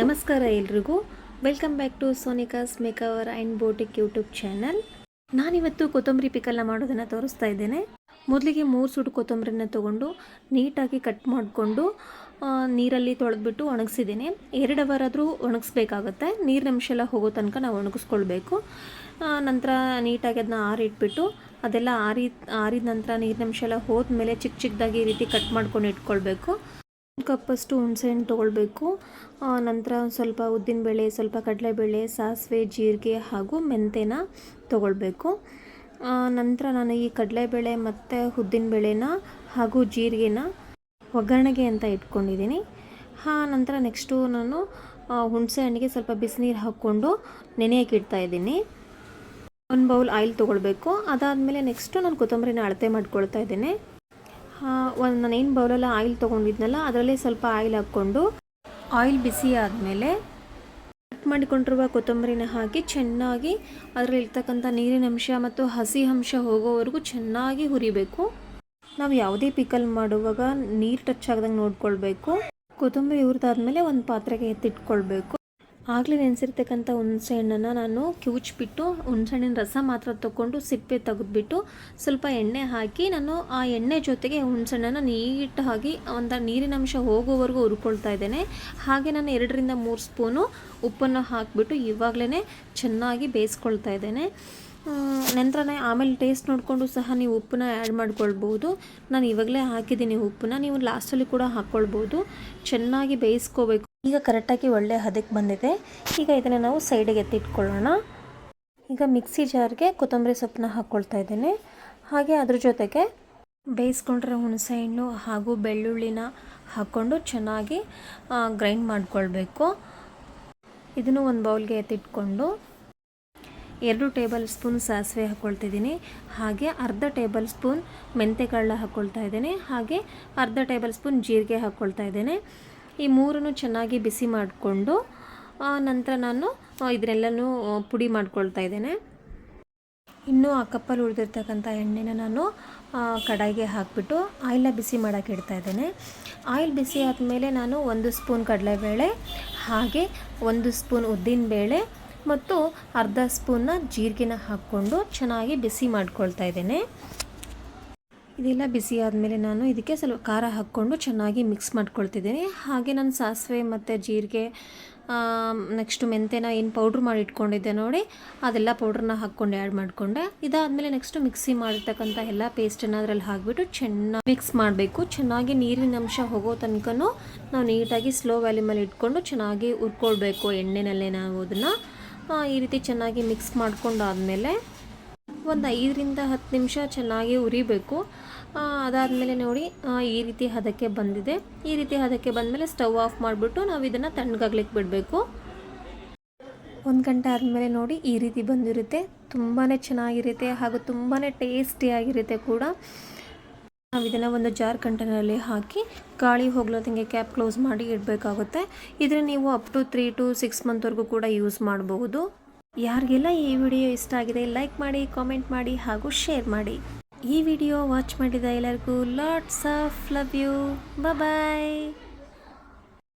ನಮಸ್ಕಾರ ಎಲ್ರಿಗೂ. Welcome back to Sonika's makeover and boutique YouTube channel ನಾನಿವತ್ತು ಕೊತ್ತಂಬರಿ ಪಿಕಲ್ನ ಮಾಡೋದನ್ನು ತೋರಿಸ್ತಾ ಇದ್ದೇನೆ. ಮೊದಲಿಗೆ ಮೂರು ಸುಟ್ಟು ಕೊತ್ತಂಬರಿನ ತೊಗೊಂಡು ನೀಟಾಗಿ ಕಟ್ ಮಾಡಿಕೊಂಡು ನೀರಲ್ಲಿ ತೊಳೆದ್ಬಿಟ್ಟು ಒಣಗಿಸಿದ್ದೀನಿ. ಎರಡು ಅವರ್ ಆದರೂ ಒಣಗಿಸ್ಬೇಕಾಗತ್ತೆ. ನೀರಿನ ಅಂಶ ಎಲ್ಲ ಹೋಗೋ ತನಕ ನಾವು ಒಣಗಿಸ್ಕೊಳ್ಬೇಕು. ನಂತರ ನೀಟಾಗಿ ಅದನ್ನ ಆರಿಟ್ಬಿಟ್ಟು, ಅದೆಲ್ಲ ಆರಿ, ಆರಿದ ನಂತರ ನೀರಿನ ಅಂಶ ಎಲ್ಲ ಹೋದ್ಮೇಲೆ ಚಿಕ್ಕ ಚಿಕ್ಕದಾಗಿ ಈ ರೀತಿ ಕಟ್ ಮಾಡ್ಕೊಂಡು ಇಟ್ಕೊಳ್ಬೇಕು. ಕಪ್ಪಷ್ಟು ಹುಣಸೆಹಣ್ಣು ತೊಗೊಳ್ಬೇಕು. ನಂತರ ಸ್ವಲ್ಪ ಉದ್ದಿನಬೇಳೆ ಸ್ವಲ್ಪ ಕಡಲೆಬೇಳೆ ಸಾಸಿವೆ, ಜೀರಿಗೆ ಹಾಗೂ ಮೆಂತೆನ ತೊಗೊಳ್ಬೇಕು. ನಂತರ ನಾನು ಈ ಕಡಲೆಬೇಳೆ ಮತ್ತು ಉದ್ದಿನಬೇಳೆನ ಹಾಗೂ ಜೀರಿಗೆನ ಒಗ್ಗರಣೆಗೆ ಅಂತ ಇಟ್ಕೊಂಡಿದ್ದೀನಿ. ಹಾಂ, ನಂತರ ನೆಕ್ಸ್ಟು ನಾನು ಹುಣಸೆ ಹಣ್ಣಿಗೆ ಸ್ವಲ್ಪ ಬಿಸಿನೀರು ಹಾಕ್ಕೊಂಡು ನೆನೆಯೋಕೆ ಇಡ್ತಾ ಇದ್ದೀನಿ. ಒಂದು ಬೌಲ್ ಆಯಿಲ್ ತೊಗೊಳ್ಬೇಕು. ಅದಾದಮೇಲೆ ನೆಕ್ಸ್ಟು ನಾನು ಕೊತ್ತಂಬರಿನ ಅಳತೆ ಮಾಡ್ಕೊಳ್ತಾ ಇದ್ದೇನೆ. ಒಂದು ನಾನು ಏನು ಬೌಲಲ್ಲಿ ಆಯಿಲ್ ತೊಗೊಂಡಿದ್ನಲ್ಲ, ಅದರಲ್ಲೇ ಸ್ವಲ್ಪ ಆಯಿಲ್ ಹಾಕ್ಕೊಂಡು ಆಯಿಲ್ ಬಿಸಿ ಆದಮೇಲೆ ಕಟ್ ಮಾಡಿಕೊಂಡಿರುವ ಕೊತ್ತಂಬರಿನ ಹಾಕಿ ಚೆನ್ನಾಗಿ ಅದರಲ್ಲಿ ಇರ್ತಕ್ಕಂಥ ನೀರಿನ ಅಂಶ ಮತ್ತು ಹಸಿ ಅಂಶ ಹೋಗೋವರೆಗೂ ಚೆನ್ನಾಗಿ ಹುರಿಬೇಕು. ನಾವು ಯಾವುದೇ ಪಿಕಲ್ ಮಾಡುವಾಗ ನೀರು ಟಚ್ ಆಗ್ದಂಗೆ ನೋಡ್ಕೊಳ್ಬೇಕು. ಕೊತ್ತಂಬರಿ ಹುರಿದಾದ್ಮೇಲೆ ಒಂದು ಪಾತ್ರೆಗೆ ಎತ್ತಿಟ್ಕೊಳ್ಬೇಕು. ಆಗಲೇ ನೆನೆಸಿರ್ತಕ್ಕಂಥ ಹುಣಸೆ ಹಣ್ಣನ್ನು ನಾನು ಕಿವುಚ್ಬಿಟ್ಟು ಹುಣಸೆ ಹಣ್ಣಿನ ರಸ ಮಾತ್ರ ತಗೊಂಡು ಸಿಪ್ಪೆ ತೆಗೆದ್ಬಿಟ್ಟು ಸ್ವಲ್ಪ ಎಣ್ಣೆ ಹಾಕಿ ನಾನು ಆ ಎಣ್ಣೆ ಜೊತೆಗೆ ಹುಣಸೆ ಹಣ್ಣನ್ನು ನೀಟಾಗಿ ಒಂದು ನೀರಿನ ಅಂಶ ಹೋಗೋವರೆಗೂ ಹುರ್ಕೊಳ್ತಾ ಇದ್ದೇನೆ. ಹಾಗೆ ನಾನು ಎರಡರಿಂದ ಮೂರು ಸ್ಪೂನು ಉಪ್ಪನ್ನು ಹಾಕಿಬಿಟ್ಟು ಇವಾಗಲೇ ಚೆನ್ನಾಗಿ ಬೇಯಿಸ್ಕೊಳ್ತಾ ಇದ್ದೇನೆ. ನಂತರ ಆಮೇಲೆ ಟೇಸ್ಟ್ ನೋಡಿಕೊಂಡು ಸಹ ನೀವು ಉಪ್ಪನ್ನ ಆ್ಯಡ್ ಮಾಡ್ಕೊಳ್ಬೋದು. ನಾನು ಇವಾಗಲೇ ಹಾಕಿದ್ದೀನಿ ಉಪ್ಪನ್ನ, ನೀವು ಲಾಸ್ಟಲ್ಲಿ ಕೂಡ ಹಾಕ್ಕೊಳ್ಬೋದು. ಚೆನ್ನಾಗಿ ಬೇಯಿಸ್ಕೋಬೇಕು. ಈಗ ಕರೆಕ್ಟಾಗಿ ಒಳ್ಳೆ ಹದಕ್ಕೆ ಬಂದಿದೆ. ಈಗ ಇದನ್ನು ನಾವು ಸೈಡಿಗೆ ಎತ್ತಿಟ್ಕೊಳ್ಳೋಣ. ಈಗ ಮಿಕ್ಸಿ ಜಾರ್ಗೆ ಕೊತ್ತಂಬರಿ ಸೊಪ್ಪನ್ನ ಹಾಕ್ಕೊಳ್ತಾ ಇದ್ದೇನೆ. ಹಾಗೆ ಅದ್ರ ಜೊತೆಗೆ ಬೇಯಿಸ್ಕೊಂಡ್ರೆ ಹುಣಸೆಹಣ್ಣು ಹಾಗೂ ಬೆಳ್ಳುಳ್ಳಿನ ಹಾಕ್ಕೊಂಡು ಚೆನ್ನಾಗಿ ಗ್ರೈಂಡ್ ಮಾಡಿಕೊಳ್ಬೇಕು. ಇದನ್ನು ಒಂದು ಬೌಲ್ಗೆ ಎತ್ತಿಟ್ಕೊಂಡು ಎರಡು ಟೇಬಲ್ ಸ್ಪೂನ್ ಸಾಸಿವೆ ಹಾಕ್ಕೊಳ್ತಿದ್ದೀನಿ. ಹಾಗೆ ಅರ್ಧ ಟೇಬಲ್ ಸ್ಪೂನ್ ಮೆಂತೆಕಾಳನ್ನ ಹಾಕ್ಕೊಳ್ತಾ ಇದ್ದೀನಿ. ಹಾಗೆ ಅರ್ಧ ಟೇಬಲ್ ಸ್ಪೂನ್ ಜೀರಿಗೆ ಹಾಕ್ಕೊಳ್ತಾ ಇದ್ದೇನೆ. ಈ ಮೂರನ್ನು ಚೆನ್ನಾಗಿ ಬಿಸಿ ಮಾಡಿಕೊಂಡು ನಂತರ ನಾನು ಇದನ್ನೆಲ್ಲನೂ ಪುಡಿ ಮಾಡ್ಕೊಳ್ತಾ ಇದ್ದೇನೆ. ಇನ್ನು ಆ ಕಪ್ಪಲ್ಲಿ ಉಳಿದಿರ್ತಕ್ಕಂಥ ಎಣ್ಣೆನ ನಾನು ಕಡಾಯಿಗೆ ಹಾಕಿಬಿಟ್ಟು ಆಯಿಲ್ನ ಬಿಸಿ ಮಾಡೋಕ್ಕೆ ಇಡ್ತಾ ಇದ್ದೇನೆ. ಆಯಿಲ್ ಬಿಸಿ ಆದಮೇಲೆ ನಾನು ಒಂದು ಸ್ಪೂನ್ ಕಡಲೆಬೇಳೆ, ಹಾಗೆ ಒಂದು ಸ್ಪೂನ್ ಉದ್ದಿನಬೇಳೆ ಮತ್ತು ಅರ್ಧ ಸ್ಪೂನ್ನ ಜೀರಿಗೆನ ಹಾಕ್ಕೊಂಡು ಚೆನ್ನಾಗಿ ಬಿಸಿ ಮಾಡ್ಕೊಳ್ತಾ ಇದ್ದೇನೆ. ಇದೆಲ್ಲ ಬಿಸಿ ಆದಮೇಲೆ ನಾನು ಇದಕ್ಕೆ ಸ್ವಲ್ಪ ಖಾರ ಹಾಕ್ಕೊಂಡು ಚೆನ್ನಾಗಿ ಮಿಕ್ಸ್ ಮಾಡ್ಕೊಳ್ತಿದ್ದೀನಿ. ಹಾಗೆ ನಾನು ಸಾಸಿವೆ ಮತ್ತು ಜೀರಿಗೆ ನೆಕ್ಸ್ಟು ಮೆಂತೆನ ಏನು ಪೌಡ್ರ್ ಮಾಡಿ ಇಟ್ಕೊಂಡಿದ್ದೆ ನೋಡಿ, ಅದೆಲ್ಲ ಪೌಡ್ರನ್ನ ಹಾಕ್ಕೊಂಡು ಆ್ಯಡ್ ಮಾಡಿಕೊಂಡೆ. ಇದಾದಮೇಲೆ ನೆಕ್ಸ್ಟು ಮಿಕ್ಸಿ ಮಾಡಿರ್ತಕ್ಕಂಥ ಎಲ್ಲ ಪೇಸ್ಟನ್ನು ಅದರಲ್ಲಿ ಹಾಕಿಬಿಟ್ಟು ಚೆನ್ನಾಗಿ ಮಿಕ್ಸ್ ಮಾಡಬೇಕು. ಚೆನ್ನಾಗಿ ನೀರಿನ ಅಂಶ ಹೋಗೋ ತನಕನೂ ನಾವು ನೀಟಾಗಿ ಸ್ಲೋ ವ್ಯಾಲ್ಯೂಮಲ್ಲಿ ಇಟ್ಕೊಂಡು ಚೆನ್ನಾಗಿ ಉರ್ಕೊಳ್ಬೇಕು ಎಣ್ಣೆನಲ್ಲೇ ನಾವು ಅದನ್ನು ಈ ರೀತಿ ಚೆನ್ನಾಗಿ ಮಿಕ್ಸ್ ಮಾಡ್ಕೊಂಡಾದಮೇಲೆ ಒಂದು ಐದರಿಂದ ಹತ್ತು ನಿಮಿಷ ಚೆನ್ನಾಗಿ ಉರಿಬೇಕು. ಅದಾದಮೇಲೆ ನೋಡಿ ಈ ರೀತಿ ಹದಕ್ಕೆ ಬಂದಿದೆ. ಈ ರೀತಿ ಹದಕ್ಕೆ ಬಂದಮೇಲೆ ಸ್ಟವ್ ಆಫ್ ಮಾಡಿಬಿಟ್ಟು ನಾವು ಇದನ್ನು ತಣ್ಣಗಾಗ್ಲಿಕ್ಕೆ ಬಿಡಬೇಕು. ಒಂದು ಗಂಟೆ ಆದಮೇಲೆ ನೋಡಿ, ಈ ರೀತಿ ಬಂದಿರುತ್ತೆ. ತುಂಬಾ ಚೆನ್ನಾಗಿರುತ್ತೆ ಹಾಗೂ ತುಂಬಾ ಟೇಸ್ಟಿಯಾಗಿರುತ್ತೆ ಕೂಡ. ನಾವು ಇದನ್ನು ಒಂದು ಜಾರ್ ಕಂಟೈನರಲ್ಲಿ ಹಾಕಿ, ಗಾಳಿ ಹೋಗ್ಲೋದಂಗೆ ಕ್ಯಾಪ್ ಕ್ಲೋಸ್ ಮಾಡಿ ಇಡಬೇಕಾಗುತ್ತೆ. ಇದನ್ನು ನೀವು up to three to six ಮಂತ್ವರೆಗೂ ಕೂಡ ಯೂಸ್ ಮಾಡಬಹುದು ಯಾರಿಗೆಲ್ಲ ಈ ವಿಡಿಯೋ ಇಷ್ಟ ಆಗಿದೆ ಲೈಕ್ ಮಾಡಿ ಕಾಮೆಂಟ್ ಮಾಡಿ ಹಾಗೂ ಶೇರ್ ಮಾಡಿ. ಈ ವಿಡಿಯೋ ವಾಚ್ ಮಾಡಿದ ಎಲ್ಲರಿಗೂ lots of love you bye